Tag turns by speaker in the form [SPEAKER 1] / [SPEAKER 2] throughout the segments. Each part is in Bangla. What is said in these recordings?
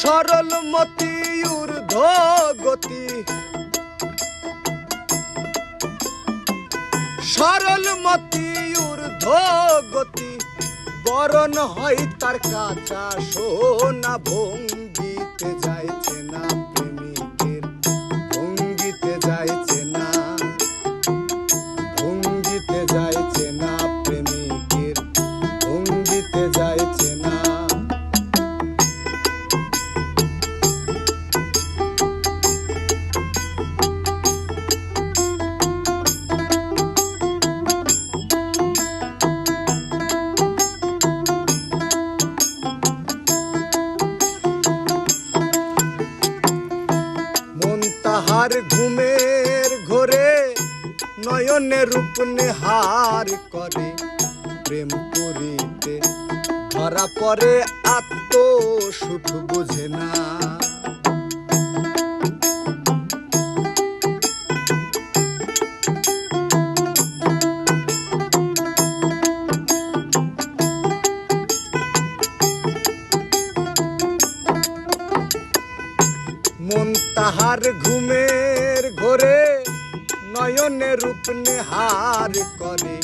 [SPEAKER 1] সরল মতি ঊর্ধ্ব গতি। সরল মতি ঊর্ধ্ব গতি, বরণ হয় তার কাঁচা সোনা, ভঙ্গিতে যাইছে না প্রেমিকের রূপ নেহার করে, প্রেম করিতে। ধরা পরে আত্ম সুখ বুঝে না। মন তাহার ঘুমের ঘরে নয়নে রূপ নেহার করে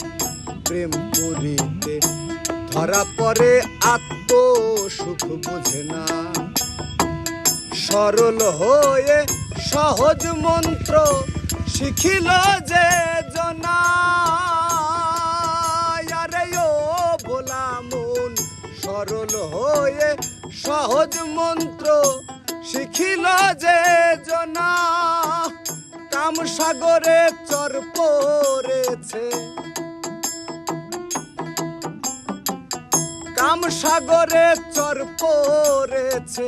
[SPEAKER 1] প্রেম করিতে। ধরা পরে আত্ম সুখ বুঝে না। সরল হয়ে সহজ মন্ত্র শিখিল যে জনা আরে ও ভোলা মন, সরল হয়ে সহজ মন্ত্র শিখিল যে জনা কাম সাগরে চর পড়েছে। কাম সাগরে চর পড়েছে,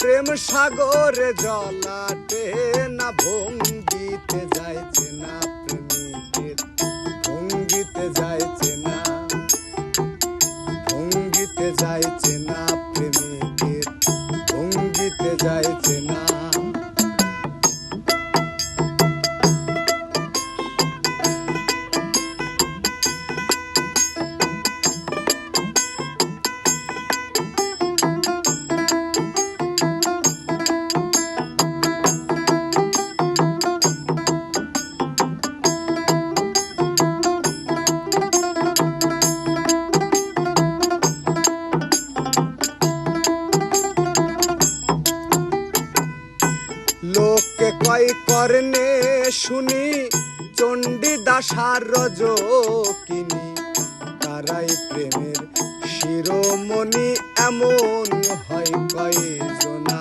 [SPEAKER 1] প্রেম সাগরে জলাটে না ভঙ্গিতে যাইছে না ভঙ্গিতে যাইছে না, ভঙ্গিতে যাইছে না শুনি চণ্ডী দাসার রজ কিনি তারাই প্রেমের শিরোমণি, এমন হয় কয়জনা।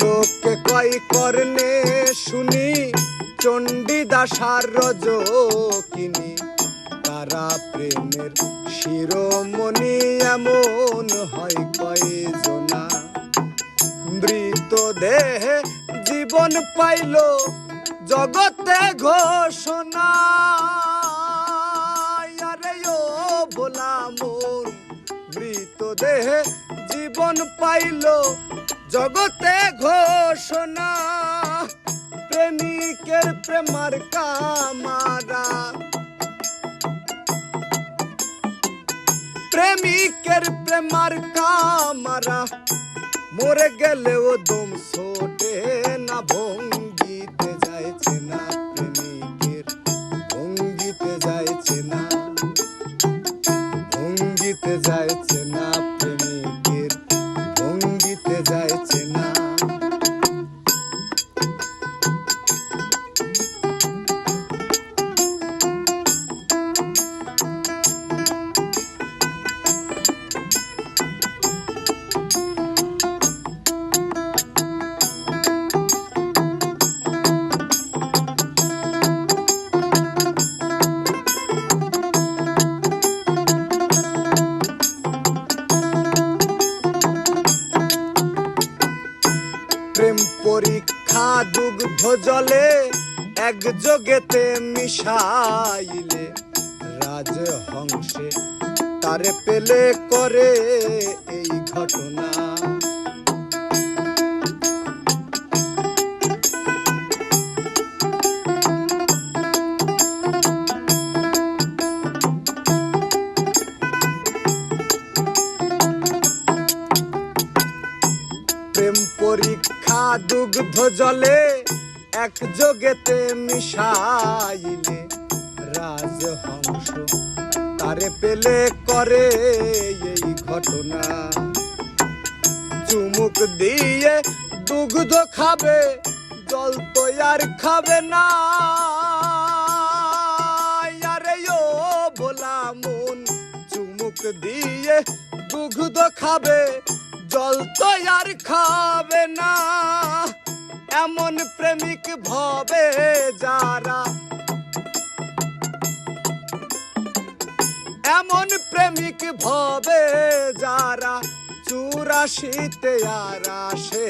[SPEAKER 1] লোকে কয় করনে শুনি চণ্ডী দাসার রজ কিনি তারা প্রেমের শিরোমণি এমন হয় কয়জনা। মৃত দেহে জীবন পাইল জগতে ঘোষণা। আরে ও ভোলা মন মৃত দেহে জীবন পাইল জগতে ঘোষণা। প্রেমিকের প্রেমার কামারা। প্রেমিকের প্রেমার কামারা। মরে গেলেও দম ছোটে না, ভঙ্গিতে যাইছে না প্রেমিকের, ভঙ্গিতে যাইছে না। ভঙ্গিতে যাইছে দুগ্ধ জলে এক যোগেতে মিশাইলে রাজ হংসে তারে পেলে করে এই ঘটনা। প্রেম পরীক্ষা দুগ্ধ জলে এক যোগেতে মিশাইলে রাজহংস। তারে পেলে করে এই ঘটনা। চুমুক দিয়ে দুগ্ধ খাবে, জল তো আর খাবে না। চুমুক দিয়ে দুগ্ধ খাবে জল তো আর খাবে না। এমন প্রেমিক ভবে যারা। এমন প্রেমিক ভবে যারা চুরাশিতে আর আসে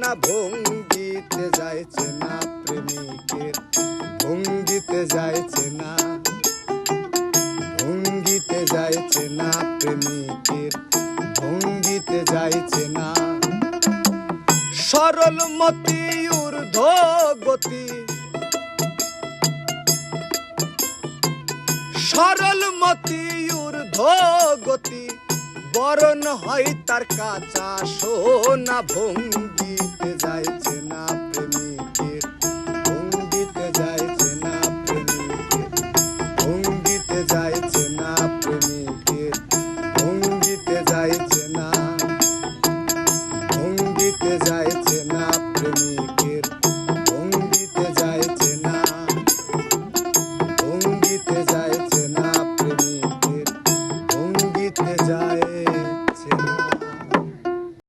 [SPEAKER 1] না, ভঙ্গিতে যাইছে না প্রেমিকের। ভঙ্গিতে যাইছে না, ভঙ্গিতে যাইছে না প্রেমিকের। ভঙ্গিতে যাইছে না। সরল মতি, ঊর্ধ্ব গতি। সরল মতি, ঊর্ধ্ব গতি। বরণ হয় তার কাঁচা সোনা ভঙ্গিতে যাইছে